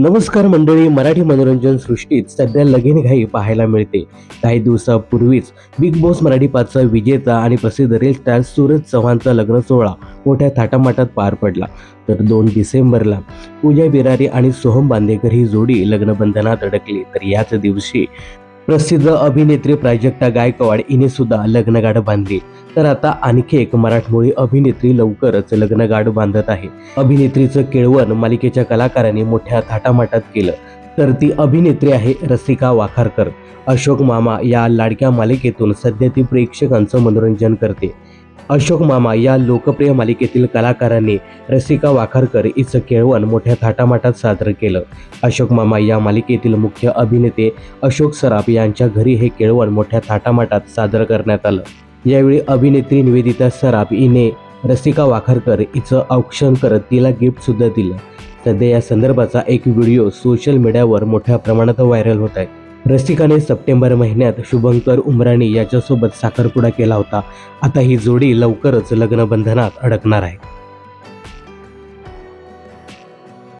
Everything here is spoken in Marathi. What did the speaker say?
नमस्कार मंडळी मराठी मनोरंजन सृष्टीत सध्या लगीनघाई पाहायला मिळते. काही दिवसापूर्वीच बिग बॉस मराठी पाचचा विजेता आणि प्रसिद्ध रील स्टार सूरज चव्हाणचा लग्न सोहळा मोठ्या थाटामाटात पार पडला. तर दोन डिसेंबरला पूजा बिरारी आणि सोहम बांदेकर ही जोडी लग्नबंधनात अडकली. तर याच दिवशी प्रसिद्ध अभिनेत्री प्राजक्ता गायकवाड हिने सुद्धा लग्नगाठ बांधली. तर आता आणखी एक मराठमोळी अभिनेत्री लवकरच लग्नगाठ बांधत आहे. अभिनेत्रीचं केळवण मालिकेच्या कलाकारांनी मोठ्या थाटामाटात केलं. तर ती अभिनेत्री आहे रसिका वाखारकर. अशोक मामा या लाडक्या मालिकेतून सध्या ती प्रेक्षकांचं मनोरंजन करते. अशोक मामा या लोकप्रिय मालिकेतील कलाकारांनी रसिका वाखारकर हिचं केळवण मोठ्या थाटामाटात सादर केलं. अशोक मामा या मालिकेतील मुख्य अभिनेते अशोक सराफ यांच्या घरी हे केळवण मोठ्या थाटामाटात सादर करण्यात आलं. यावेळी अभिनेत्री निवेदिता सराफ हिने रसिका वाखारकर हिचं औक्षण करत तिला गिफ्ट सुद्धा दिलं. सध्या या संदर्भाचा एक व्हिडिओ सोशल मीडियावर मोठ्या प्रमाणात व्हायरल होत आहे. रसिकाने सप्टेंबर महिन्यात शुभंकर उमराणी याच्यासोबत साखरपुडा केला होता. आता ही जोडी लवकरच लग्नबंधनात अडकणार आहे.